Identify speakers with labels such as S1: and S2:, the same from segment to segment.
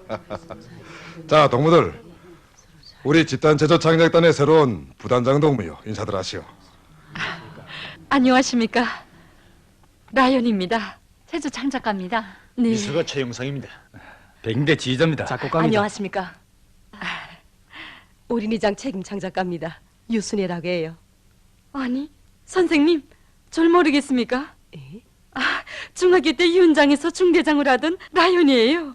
S1: 자, 동무들. 우리 집단 제조 창작단의 새로운 부단장 동무요. 인사들 하시오.
S2: 안녕하십니까. 라연입니다.
S3: 제주 창작가입니다.
S2: 네.
S4: 비서가 최영상입니다.
S5: 백대 지휘자입니다.
S4: 작곡가입니다.
S2: 안녕하십니까.
S6: 어린이장 책임 창작가입니다. 유순애라고 해요.
S2: 아니, 선생님, 절 모르겠습니까?
S6: 에?
S2: 아, 중학교 때 윤장에서 중대장을 하던 라연이에요.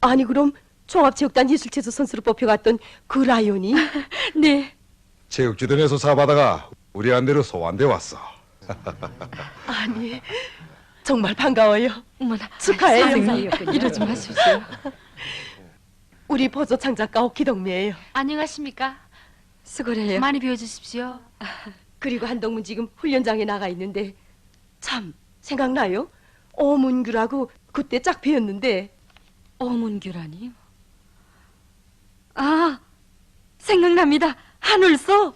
S6: 아니 그럼 종합체육단 예술체조 선수로 뽑혀갔던 그 라이온이
S2: 네.
S1: 체육지대에서 사받아가 우리 안대로 소환돼 왔어.
S6: 아니 정말 반가워요.
S2: 어머나.
S6: 축하해요.
S2: 선생님, 이러지 마십시오.
S6: 우리 버저 창작가 오키동미예요.
S3: 안녕하십니까?
S2: 수고해요.
S3: 많이 배워주십시오.
S6: 그리고 한동문 지금 훈련장에 나가 있는데 참 생각나요? 어문규라고 그때 짝 배웠는데
S2: 어문규라니요? 아, 생각납니다. 한울서.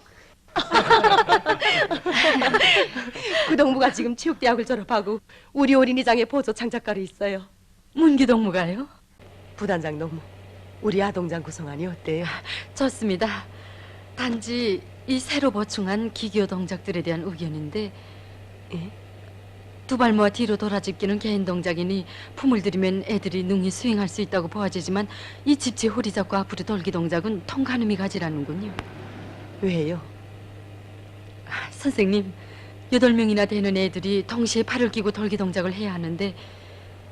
S6: 그 동무가 지금 체육대학을 졸업하고 우리 어린이장에 버저 창작가로 있어요.
S2: 문기동무가요?
S6: 부단장 동무 우리 아동장 구성안이 어때요?
S2: 좋습니다. 단지 이 새로 보충한 기교 동작들에 대한 의견인데
S6: 예?
S2: 두 발 모아 뒤로 돌아집기는 개인 동작이니 품을 들이면 애들이 능히 수행할 수 있다고 보아지지만 이 집체 허리 잡고 앞으로 돌기 동작은 통가늠이 가지라는군요.
S6: 왜요?
S2: 아, 선생님, 여덟 명이나 되는 애들이 동시에 팔을 끼고 돌기 동작을 해야 하는데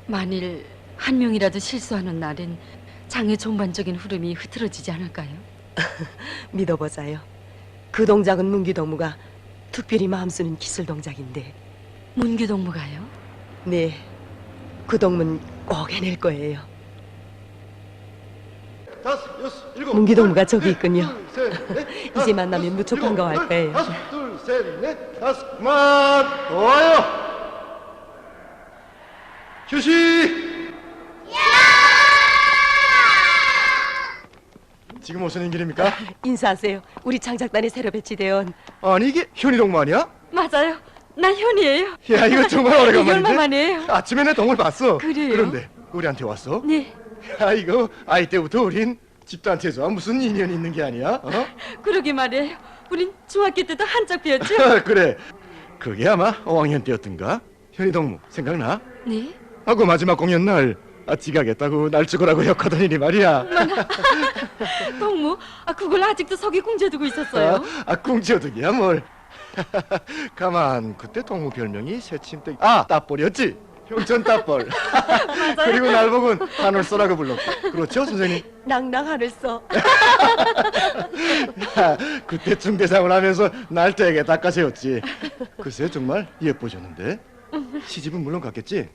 S2: 만일 한 명이라도 실수하는 날엔 장의 전반적인 흐름이 흐트러지지 않을까요?
S6: 믿어보자요. 그 동작은 문규 동무가 특별히 마음 쓰는 기술 동작인데
S2: 문규 동무가요?
S6: 네, 그 동문 꼭 해낼 거예요.
S7: 다섯, 여섯, 일곱.
S6: 문기 동무가
S7: 둘,
S6: 저기
S7: 셋,
S6: 있군요.
S7: 둘, 셋, 넷,
S6: 이제 만나면
S7: 여섯,
S6: 무척
S7: 일곱,
S6: 반가워할
S7: 둘,
S6: 거예요.
S7: 다섯, 둘, 셋, 넷, 다섯, 그만. 좋아요. 휴식. 지금 오시는 길입니까?
S6: 인사하세요. 우리 창작단에 새로 배치되어 온
S7: 아니 이게 현이 동무 아니야?
S2: 맞아요. 나 현이에요.
S7: 야 이거 정말 오래간만인데.
S2: 얼마 만이에요?
S7: 아침에 내 동물 봤어.
S2: 그래요?
S7: 그런데 우리한테 왔어?
S2: 네,
S7: 야 이거 아이 때부터 우린 집단 체조와 무슨 인연이 있는 게 아니야? 어?
S2: 그러게 말이에요. 우린 중학교 때도 한짝 배웠죠?
S7: 그래. 그게 아마 5학년 때였던가? 현이 동무 생각나?
S2: 네.
S7: 하고 마지막 공연 날 아, 지가겠다고 날 죽으라고 역하더니 말이야.
S2: 동무, 아 그걸 아직도 석이 궁져두고 있었어요.
S7: 아, 궁지어득이야 뭘. 가만 그때 동무 별명이 새침대 아 따볼이었지. 형천 따볼. 그리고 날 보곤 한울쏘라고 불렀고. 그렇죠 선생님?
S6: 낭낭하를 써.
S7: 야, 그때 중대장을 하면서 날 되게 닦아세웠지. 글쎄 정말 예뻐졌는데. 시집은 물론 갔겠지.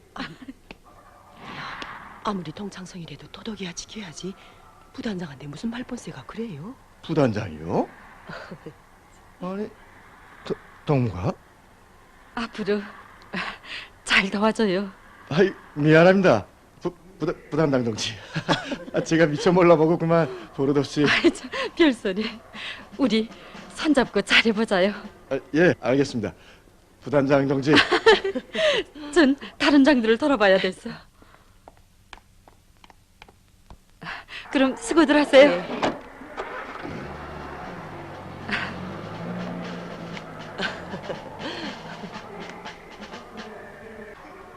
S6: 아무리 동창성이라도 도덕이야 지켜야지. 부단장한테 무슨 말본세가 그래요?
S7: 부단장이요? 아니 도, 동무가?
S2: 앞으로 잘 도와줘요.
S7: 아이 미안합니다. 부, 부다, 부담 당 동지. 아, 제가 미처 몰라보고 그만 버릇없이.
S2: 아이 참 별소리. 우리 손잡고 잘해보자요.
S7: 아, 예 알겠습니다. 부단장 동지.
S2: 전 다른 장들을 돌아봐야 됐어. 그럼 수고들 하세요.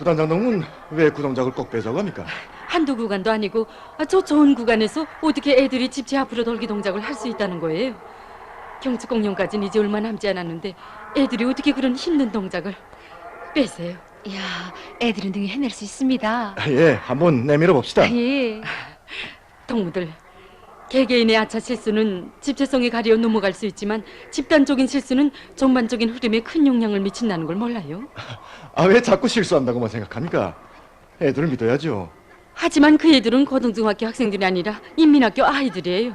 S7: 부단장 동은 왜 구동작을 꼭 뺏어갑니까?
S2: 한두 구간도 아니고 아, 저 좋은 구간에서 어떻게 애들이 집체 앞으로 돌기 동작을 할 수 있다는 거예요. 경축 공연까지는 이제 얼마 남지 않았는데 애들이 어떻게 그런 힘든 동작을 빼세요.
S3: 이야, 애들은 등에 해낼 수 있습니다.
S7: 아, 예 한번 내밀어 봅시다.
S3: 예.
S2: 동무들 개개인의 아차 실수는 집체성에 가려 넘어갈 수 있지만 집단적인 실수는 전반적인 흐름에 큰 영향을 미친다는 걸 몰라요.
S7: 아 왜 자꾸 실수한다고만 생각합니까? 애들을 믿어야죠.
S2: 하지만 그 애들은 고등중학교 학생들이 아니라 인민학교 아이들이에요.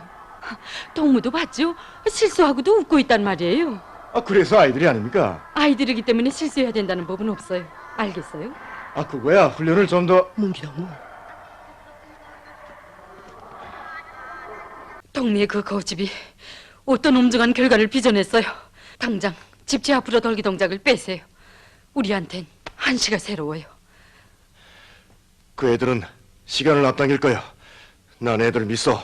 S2: 동무도 봤죠? 실수하고도 웃고 있단 말이에요.
S7: 아 그래서 아이들이 아닙니까?
S2: 아이들이기 때문에 실수해야 된다는 법은 없어요. 알겠어요?
S7: 아 그거야 훈련을 좀 더.
S6: 문기 동
S2: 동리의 그 거집이 어떤 엄중한 결과를 빚어냈어요. 당장 집체 앞으로 돌기 동작을 빼세요. 우리한텐 한시가 새로워요.
S7: 그 애들은 시간을 앞당길 거야. 난 애들 믿어.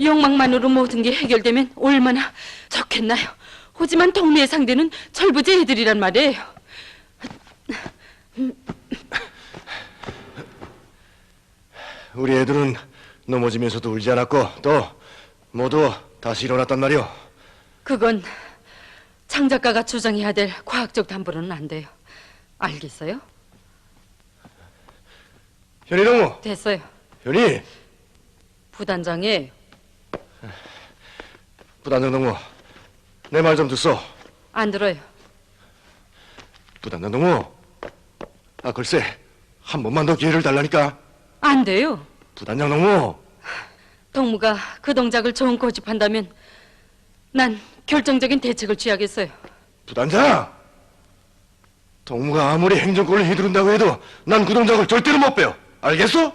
S2: 욕망만으로 모든 게 해결되면 얼마나 좋겠나요? 하지만 동무의 상대는 철부지 애들이란 말이에요.
S7: 우리 애들은 넘어지면서도 울지 않았고 또 모두 다시 일어났단 말이오.
S2: 그건 장 작가가 주장해야 될 과학적 담보로는 안 돼요. 알겠어요?
S7: 현희 동무,
S2: 됐어요.
S7: 현희,
S2: 부단장에
S7: 부단장 동무, 내 말 좀 듣소.
S2: 안 들어요.
S7: 부단장 동무, 아 글쎄 한 번만 더 기회를 달라니까.
S2: 안 돼요.
S7: 부단장 동무,
S2: 동무가 그 동작을 좋은 고집한다면 난 결정적인 대책을 취하겠어요.
S7: 부단장. 동무가 아무리 행정권을 휘두른다고 해도 난 그 동작을 절대로 못 빼요. 알겠소?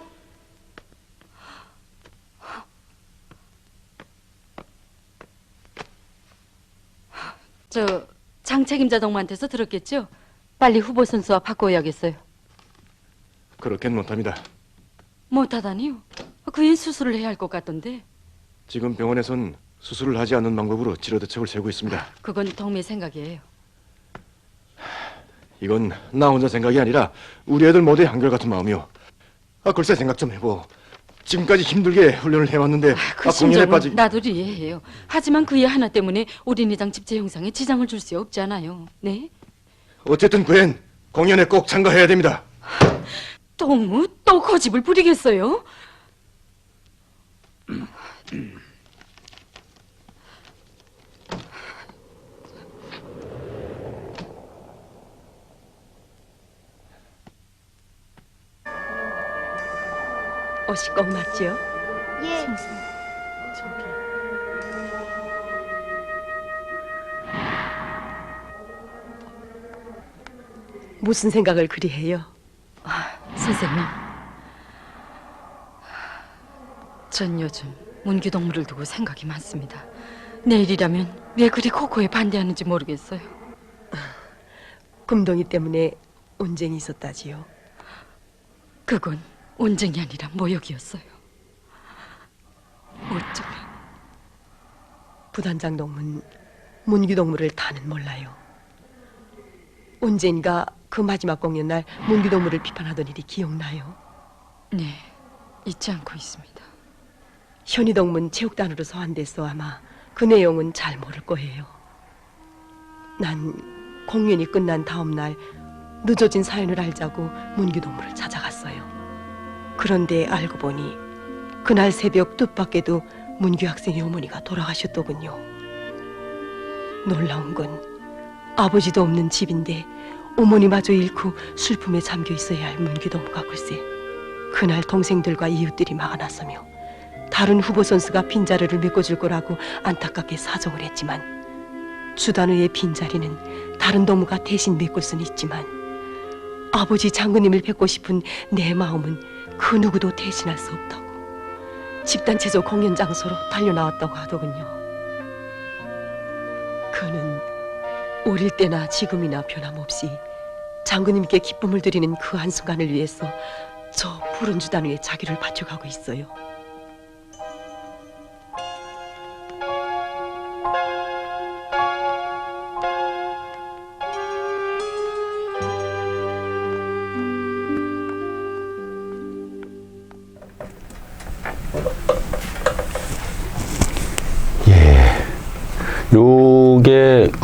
S2: 저장 책임자 동무한테서 들었겠죠? 빨리 후보 선수와 바꿔야겠어요.
S7: 그렇게는 못합니다.
S2: 못하다니요? 그인 수술을 해야 할 것 같던데.
S7: 지금 병원에선 수술을 하지 않는 방법으로 치료 대책을 세우고 있습니다.
S2: 그건 동무의 생각이에요.
S7: 이건 나 혼자 생각이 아니라 우리 애들 모두의 한결같은 마음이오. 아 글쎄 생각 좀 해보. 지금까지 힘들게 훈련을 해왔는데
S2: 그
S7: 아, 공연에
S2: 심정은
S7: 빠지.
S2: 나도 이해해요. 하지만 그일 하나 때문에 어린이당 집체 형상에 지장을 줄 수 없잖아요. 네?
S7: 어쨌든 그 애는 공연에 꼭 참가해야 됩니다.
S2: 동무 또 고집을 부리겠어요?
S6: 옷이 꼭 맞죠?
S3: 예.
S6: 무슨 생각을 그리 해요?
S2: 선생님. 전 요즘 문규 동물을 두고 생각이 많습니다. 내일이라면 왜 그리 코코에 반대하는지 모르겠어요.
S6: 금동이 때문에 온쟁이 있었다지요.
S2: 그건 온쟁이 아니라 모욕이었어요. 어쩌면
S6: 부단장 동문 문규 동무를 다는 몰라요. 온쟁이가 그 마지막 공연 날 문규 동무를 비판하던 일이 기억나요.
S2: 네 잊지 않고 있습니다.
S6: 현희 동문 체육단으로 소환돼서 아마 그 내용은 잘 모를 거예요. 난 공연이 끝난 다음 날 늦어진 사연을 알자고 문규 동무를 찾아갔어요. 그런데 알고 보니 그날 새벽 뜻밖에도 문규 학생의 어머니가 돌아가셨더군요. 놀라운 건 아버지도 없는 집인데 어머니마저 잃고 슬픔에 잠겨 있어야 할 동무가 글쎄 그날 동생들과 이웃들이 막아 나서며 다른 후보 선수가 빈자리를 메꿔줄 거라고 안타깝게 사정을 했지만 주단우의 빈자리는 다른 동무가 대신 메꿀 수는 있지만 아버지 장군님을 뵙고 싶은 내 마음은 그 누구도 대신할 수 없다고 집단 체조 공연 장소로 달려나왔다고 하더군요. 어릴 때나 지금이나 변함없이 장군님께 기쁨을 드리는 그 한순간을 위해서 저 푸른 주단 위에 자기를 바쳐가고 있어요.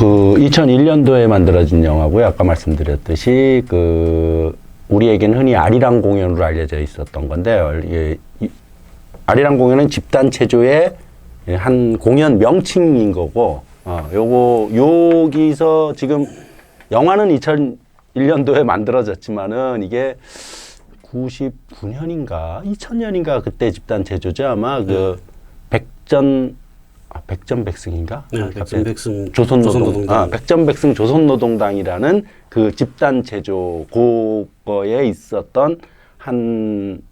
S4: 그 2001년도에 만들어진 영화고요. 아까 말씀드렸듯이 그 우리에겐 흔히 아리랑 공연으로 알려져 있었던. 이게 이- 아리랑 공연은 집단 체조의 한 공연 명칭인 거고, 어, 요거 여기서 지금 영화는 2001년도에 만들어졌지만은 이게 99년인가 2000년인가 그때 집단 체조죠 아마 그 백전 아, 백전백승인가?
S8: 네, 백전백승
S4: 조선노동. 아, 백전백승 조선노동당이라는 그 집단 체조 그거에 있었던 한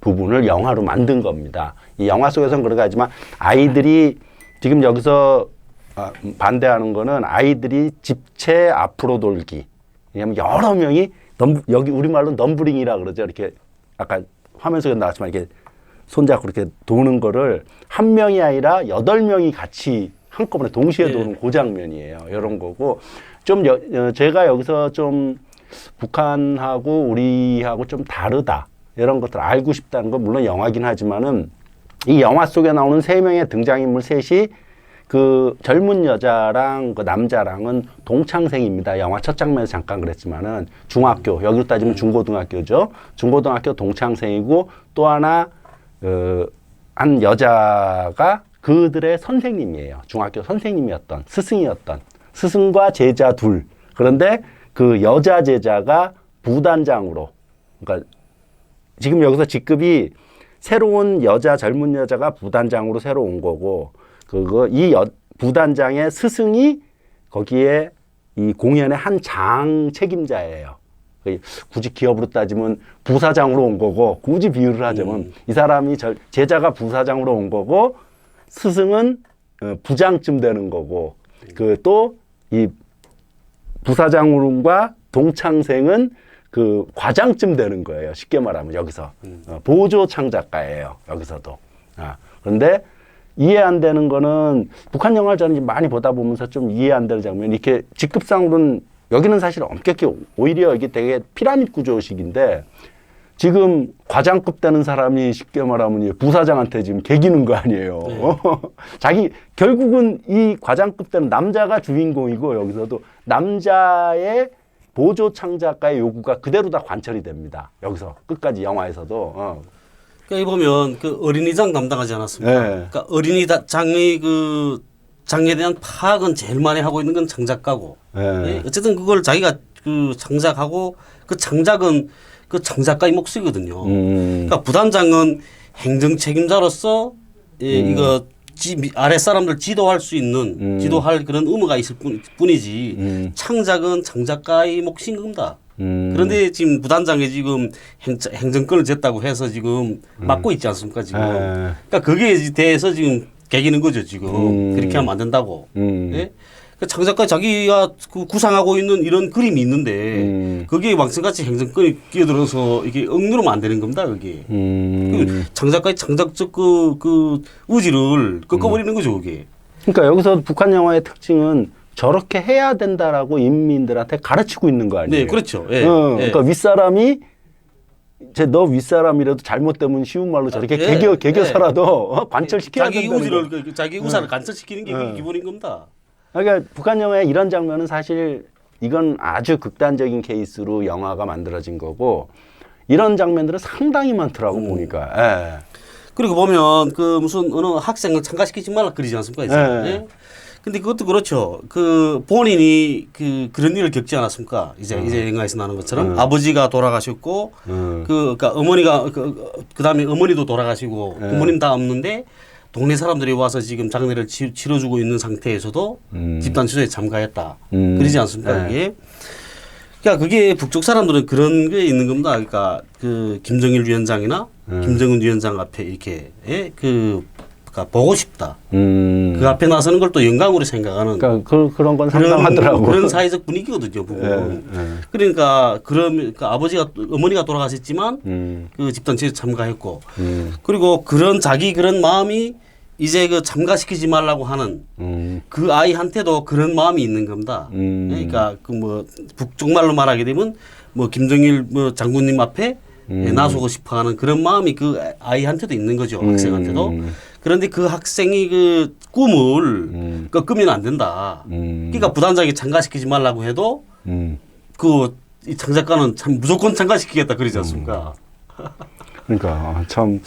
S4: 부분을 영화로 만든 겁니다. 이 영화 속에서는 그렇게 하지만 아이들이 지금 여기서 아, 반대하는 거는 아이들이 집체 앞으로 돌기. 왜냐하면 여러 명이 넘 여기 우리말로 넘브링이라 그러죠. 이렇게 아까 화면 속에 나왔지만 이렇게 손잡고 이렇게 도는 거를 한 명이 아니라 여덟 명이 같이 한꺼번에 동시에
S5: 예.
S4: 도는 그 장면이에요. 이런 거고 좀 여, 어, 제가 여기서 좀 북한하고 우리하고 좀 다르다 이런 것들 알고 싶다는 건 물론 영화긴 하지만은 이 영화 속에 나오는 세 명의 등장인물 셋이 그 젊은 여자랑 그 남자랑은 동창생입니다. 영화 첫 장면에서 잠깐 그랬지만은 중학교 여기로 따지면 중고등학교죠. 중고등학교 동창생이고 또 하나 어, 한 여자가 그들의 선생님이에요. 중학교 선생님이었던 스승이었던 스승과 제자 둘. 그런데 그 여자 제자가 부단장으로 그러니까 지금 여기서 직급이 새로운 여자 젊은 여자가 부단장으로 새로 온 거고 그거 이 여, 부단장의 스승이 거기에 이 공연의 한 장 책임자예요. 그 굳이 기업으로 따지면 부사장으로 온 거고 굳이 비유를 하자면 이 사람이 절, 제자가 부사장으로 온 거고 스승은 어, 부장쯤 되는 거고 그또 이 부사장과 동창생은 그 과장쯤 되는 거예요. 쉽게 말하면 여기서 어, 보조 창작가예요. 여기서도. 아, 그런데 이해 안 되는 거는 북한 영화를 저는 많이 보다 보면서 좀 이해 안 되는 장면. 이렇게 직급상으로는 여기는 사실 엄격히 오히려 이게 되게 피라미드 구조식인데 지금 과장급 되는 사람이 쉽게 말하면 이 부사장한테 지금 개기는 거 아니에요. 자기 결국은 이 과장급 되는 남자가 주인공이고 여기서도 남자의 보조 창작가의 요구가 그대로 다 관철이 됩니다. 여기서 끝까지 영화에서도 어.
S8: 그러니까 이 보면 그 어린이장 담당하지 않았습니까?
S4: 네.
S8: 그러니까 어린이장의 그 장에 대한 파악은 제일 많이 하고 있는 건 장작가고.
S4: 예.
S8: 예? 어쨌든 그걸 자기가 그 장작하고 그 장작은 그 장작가의 몫이거든요.
S4: 음.
S8: 그러니까 부단장은 행정 책임자로서 예, 이거 지, 미- 아래 사람들 지도할 수 있는
S4: 음.
S8: 지도할 그런 의무가 있을 뿐, 뿐이지
S4: 음.
S8: 창작은 장작가의 몫인 겁니다.
S4: 음.
S8: 그런데 지금 부단장이 지금 행, 행정권을 졌다고 해서 지금 맡고 있지 않습니까 지금?
S4: 예.
S8: 그러니까 거기에 대해서 지금 개기는 거죠 지금
S4: 음.
S8: 그렇게 하면 안 된다고.
S4: 음.
S8: 예? 그 창작가 자기가 그 구상하고 있는 이런 그림이 있는데
S4: 음.
S8: 거기에 왕성같이 행정권이 끼어들어서 이게 억누르면 안 되는 겁니다 그게.
S4: 음.
S8: 그 창작가의 창작적 그, 그 의지를 꺾어버리는 거죠 그게.
S4: 그러니까 여기서 북한 영화의 특징은 저렇게 해야 된다라고 인민들한테 가르치고 있는 거 아니에요?
S8: 네 그렇죠. 예.
S4: 어,
S8: 예.
S4: 그러니까 윗사람이 제 너 윗사람이라도 잘못되면 쉬운 말로 저렇게
S8: 예,
S4: 개겨 개겨서라도
S8: 예.
S4: 어, 관철시켜야
S8: 자기
S4: 된다는 거.
S8: 그- 자기 의사를 관철시키는 게 그게 기본인 겁니다.
S4: 그러니까 북한 영화의 이런 장면은 사실 이건 아주 극단적인 케이스로 영화가 만들어진 거고 이런 장면들은 상당히 많더라고
S8: 음.
S4: 보니까. 예.
S8: 그리고 보면 그 무슨 어느 학생을 참가시키지 말라 그러지 않습니까?
S4: 네.
S8: 예? 근데 그것도 그렇죠. 그 본인이 그 그런 일을 겪지 않았습니까? 이제 이제 영화에서 나오는 것처럼 아버지가 돌아가셨고
S4: 음.
S8: 그 그러니까 어머니가 그 그다음에 어머니도 돌아가시고
S4: 네.
S8: 부모님 다 없는데 동네 사람들이 와서 지금 장례를 치, 치러주고 있는 상태에서도
S4: 음.
S8: 집단 취소에 참가했다.
S4: 음.
S8: 그러지 않습니까?
S4: 네.
S8: 그게 그러니까 그게 북쪽 사람들은 그런 게 있는 겁니다. 그러니까 그 김정일 위원장이나
S4: 네.
S8: 김정은 위원장 앞에 이렇게 예? 그 그러니까 보고 싶다.
S4: 음.
S8: 그 앞에 나서는 걸 또 영광으로 생각하는
S4: 그러니까 그, 그런 건
S8: 그런
S4: 상당하더라고.
S8: 그런 사회적 분위기거든요. 부분.
S4: 예, 예.
S8: 그러니까 그럼 그 아버지가 어머니가 돌아가셨지만
S4: 음.
S8: 그 집단체에 참가했고
S4: 음.
S8: 그리고 그런 자기 그런 마음이 이제 그 참가시키지 말라고 하는
S4: 음.
S8: 그 아이한테도 그런 마음이 있는 겁니다.
S4: 음.
S8: 그러니까 그 뭐 북쪽 말로 말하게 되면 뭐 김정일 뭐 장군님 앞에
S4: 음.
S8: 나서고 싶어하는 그런 마음이 그 아이한테도 있는 거죠.
S4: 음.
S8: 학생한테도. 그런데 그 학생이 그 꿈을
S4: 음.
S8: 꺾으면 안 된다.
S4: 음.
S8: 그러니까 부단장이 참가시키지 말라고 해도
S4: 음.
S8: 그이 창작가는 참 무조건 참가시키겠다 그러지 않습니까?
S4: 그러니까 아, 참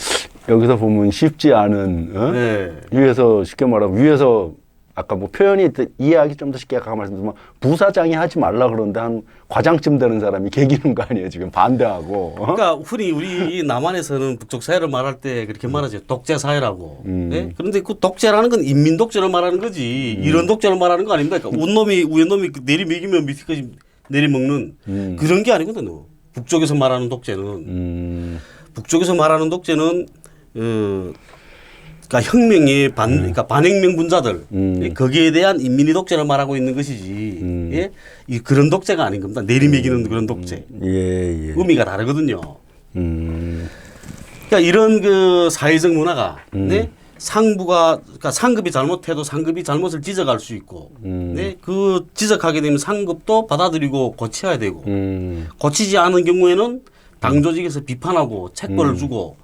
S4: 여기서 보면 쉽지 않은 어?
S8: 네.
S4: 위에서 쉽게 말하면 위에서 아까 뭐 표현이 더- 이해하기 좀 더 쉽게 아까 말씀드리면 부사장이 하지 말라 그러는데 한 과장쯤 되는 사람이 개기는 거 아니에요 지금 반대하고 어?
S8: 그러니까 흔히 우리 남한에서는 북쪽 사회를 말할 때 그렇게 말하죠. 독재 사회라고.
S4: 음.
S8: 네? 그런데 그 독재라는 건 인민 독재를 말하는 거지. 이런 독재를 말하는 거 아닙니까? 그러니까 운놈이 우연놈이 그 내리 먹이면 밑에까지 내리 먹는
S4: 음.
S8: 그런 게 아니거든요. 북쪽에서 말하는 독재는
S4: 음,
S8: 북쪽에서 말하는 독재는 어, 그러니까 혁명의 반 그러니까 반혁명 분자들
S4: 음.
S8: 거기에 대한 인민의 독재를 말하고 있는 것이지
S4: 음.
S8: 예? 이 그런 독재가 아닌 겁니다. 내리매기는 그런 독재
S4: 예, 예.
S8: 의미가 다르거든요.
S4: 음,
S8: 그러니까 이런 그 사회적 문화가
S4: 음.
S8: 네? 상부가 그러니까 상급이 잘못해도 상급이 잘못을 지적할 수 있고
S4: 음.
S8: 네? 그 지적하게 되면 상급도 받아들이고 고쳐야 되고
S4: 음,
S8: 고치지 않은 경우에는 당 조직에서 비판하고 책벌을 주고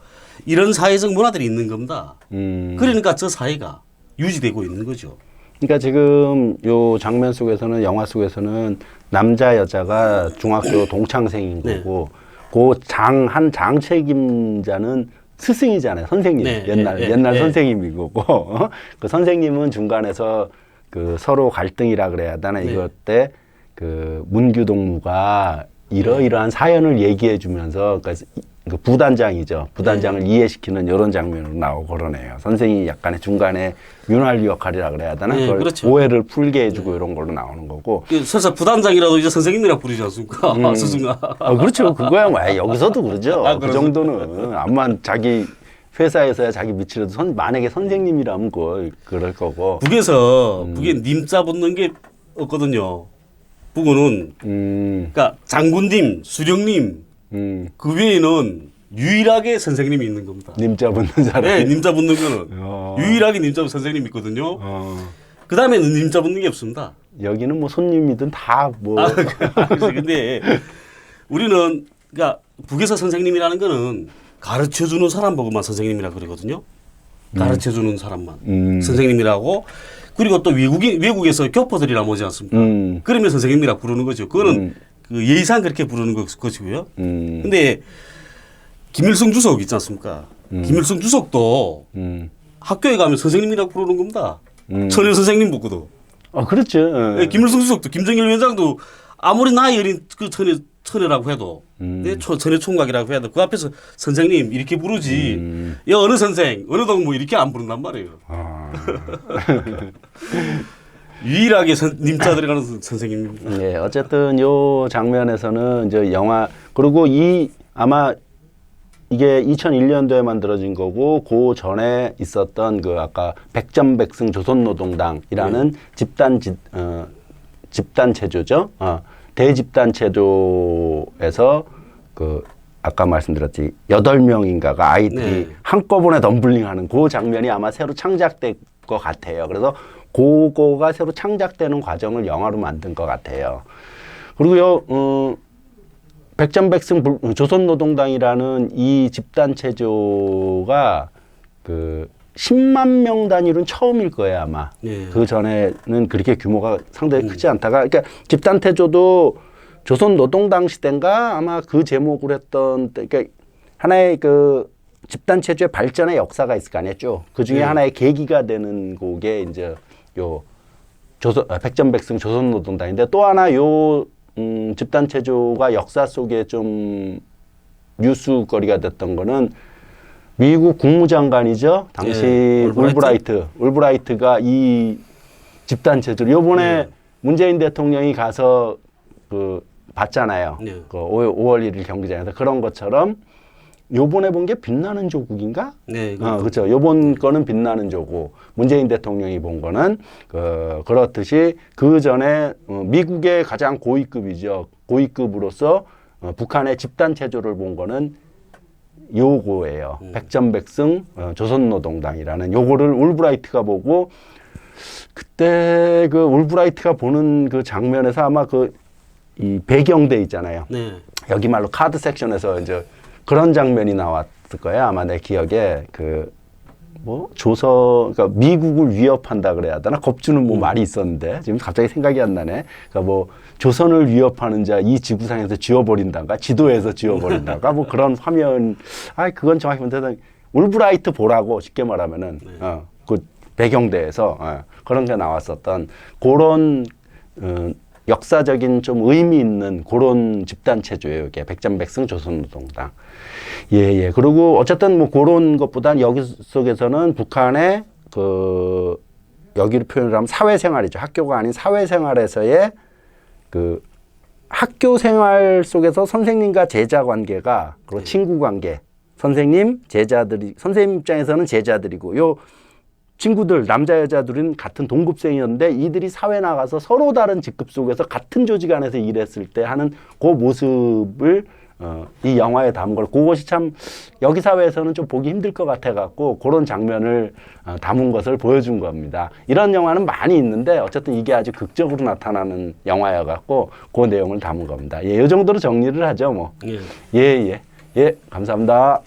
S8: 이런 사회적 문화들이 있는 겁니다.
S4: 음.
S8: 그러니까 저 사회가 유지되고 있는 거죠.
S4: 그러니까 지금 요 장면 속에서는 영화 속에서는 남자 여자가 중학교 동창생인
S8: 네.
S4: 거고 그 장 한 장 책임자는 스승이잖아요 선생님
S8: 네,
S4: 옛날
S8: 예, 예,
S4: 옛날
S8: 예.
S4: 선생님인 거고 어? 그 선생님은 중간에서 그 서로 갈등이라 그래야 되나
S8: 네.
S4: 이것 때 그 문규 동무가 이러이러한 사연을 얘기해 주면서 그러니까 이- 그 부단장이죠 부단장을 이해시키는 이런 장면으로 나오고 그러네요 선생님이 약간의 중간에 윤활유 역할이라 그래야 되나
S8: 네,
S4: 그걸
S8: 그렇죠.
S4: 오해를 풀게 해주고 이런 걸로 나오는 거고
S8: 그 설사 부단장이라도 이제 선생님이라 부르지 않습니까?
S4: 음.
S8: 스승아.
S4: 아, 그렇죠. 그거야 뭐 아, 여기서도 그러죠.
S8: 아,
S4: 그 정도는 암만 자기 회사에서야 자기 밑이라도 선, 만약에 선생님이라면 그 그럴 거고.
S8: 북에서
S4: 음.
S8: 북에 님자 붙는 게 없거든요. 북어는
S4: 음,
S8: 그러니까 장군님, 수령님
S4: 음,
S8: 그 외에는 유일하게 선생님이 있는 겁니다.
S4: 님자 붙는 사람.
S8: 네, 님자 붙는 거는
S4: 어.
S8: 유일하게 님자 선생님이 있거든요.
S4: 어,
S8: 그 다음에는 님자 붙는 게 없습니다.
S4: 여기는 뭐 손님이든 다 뭐.
S8: 아, 그래서 근데 우리는 그러니까 북에서 선생님이라는 거는 가르쳐 주는 사람 보고만 선생님이라 그러거든요. 가르쳐 주는 사람만
S4: 음.
S8: 선생님이라고 그리고 또 외국인 외국에서 교포들이라 뭐지 않습니까?
S4: 음,
S8: 그러면 선생님이라 부르는 거죠. 그거는
S4: 음.
S8: 그 예의상 그렇게 부르는 것- 것이고요.
S4: 음,
S8: 근데 김일성 주석 있지 않습니까? 김일성 주석도
S4: 음,
S8: 학교에 가면 선생님이라고 부르는 겁니다.
S4: 음.
S8: 천여 선생님 붙거든.
S4: 어, 그렇죠. 어.
S8: 예, 김일성 주석도 김정일 위원장도 아무리 나이 어린 그 천여 천여라고 해도
S4: 음.
S8: 네, 초, 천여 총각이라고 해도 그 앞에서 선생님 이렇게 부르지.
S4: 음.
S8: 야 어느 선생 어느 동무 이렇게 안 부른단 말이에요.
S4: 아.
S8: 유일하게 선, 님자 들어가는 선- 선생님입니다.
S4: 예, 어쨌든 요 장면에서는 이제 영화 그리고 이 아마 이게 2001년도에 만들어진 거고 그 전에 있었던 그 아까 백전백승 조선노동당이라는 집단 지, 어, 집단 체조죠. 어, 대집단 체조에서 그 아까 말씀드렸지 여덟 명인가가 아이들이
S8: 네.
S4: 한꺼번에 덤블링하는 그 장면이 아마 새로 창작될 것 같아요. 그래서 그거가 새로 창작되는 과정을 영화로 만든 것 같아요. 그리고요, 어, 백전백승 불- 조선노동당이라는 이 집단 체조가 그 10만 명 단위로는 처음일 거예요 아마.
S8: 예.
S4: 그 전에는 그렇게 규모가 상당히 크지 않다가, 그러니까 집단 체조도 조선 노동당 시대인가 아마 그 제목으로 했던, 때, 그러니까 하나의 그 집단 체조의 발전의 역사가 있을 거 아니에요 쭉. 그 중에
S8: 예.
S4: 하나의 계기가 되는 곡에 이제 요 조선 아, 백전백승 조선노동당인데 또 하나 요 음, 집단 체조가 역사 속에 좀 뉴스거리가 됐던 거는 미국 국무장관이죠 당시
S8: 예, 올브라이트?
S4: 올브라이트 올브라이트가 이 집단 체조를 요번에
S8: 예.
S4: 문재인 대통령이 가서 그 봤잖아요
S8: 예.
S4: 그 5 월 1일 경기장에서 그런 것처럼 요번에 본 게 빛나는 조국인가?
S8: 네,
S4: 어, 그렇죠. 요번 거는 빛나는 조국. 문재인 대통령이 본 거는 그 그렇듯이 그 전에 어, 미국의 가장 고위급이죠. 고위급으로서 어, 북한의 집단 체조를 본 거는 요거예요. 백전백승 어, 조선노동당이라는 요거를 울브라이트가 보고 그때 그 울브라이트가 보는 그 장면에서 아마 그 이 배경돼 있잖아요.
S8: 네.
S4: 여기 말로 카드 섹션에서 이제 그런 장면이 나왔을 거예요. 아마 내 기억에. 그 뭐 조서 그러니까 미국을 위협한다 그래야 되나? 겁주는 뭐 말이 있었는데. 지금 갑자기 생각이 안 나네. 그러니까 뭐 조선을 위협하는 자 이 지구상에서 지워버린다가? 지도에서 지워버린다가? 뭐 그런 화면. 아 그건 정확히 문제는 울브라이트 보라고 쉽게 말하면은. 어그 배경대에서 어, 그런 게 나왔었던 그런 어, 역사적인 좀 의미 있는 그런 집단 체조예요. 이게 백전백승 조선노동당. 예, 예. 그리고 어쨌든 뭐 그런 것보단 여기 속에서는 북한의 그 여기를 표현을 하면 사회생활이죠. 학교가 아닌 사회생활에서의 그 학교 생활 속에서 선생님과 제자 관계가 그리고 친구 관계 선생님, 제자들이 선생님 입장에서는 제자들이고 요 친구들 남자 여자 둘은 같은 동급생이었는데 이들이 사회 나가서 서로 다른 직급 속에서 같은 조직 안에서 일했을 때 하는 그 모습을 어, 이 영화에 담은 걸 그것이 참 여기 사회에서는 좀 보기 힘들 것 같아 갖고 그런 장면을 어, 담은 것을 보여준 겁니다. 이런 영화는 많이 있는데 어쨌든 이게 아주 극적으로 나타나는 영화여 갖고 그 내용을 담은 겁니다. 예, 이 정도로 정리를 하죠, 뭐.
S8: 예.
S4: 예, 예. 예, 감사합니다.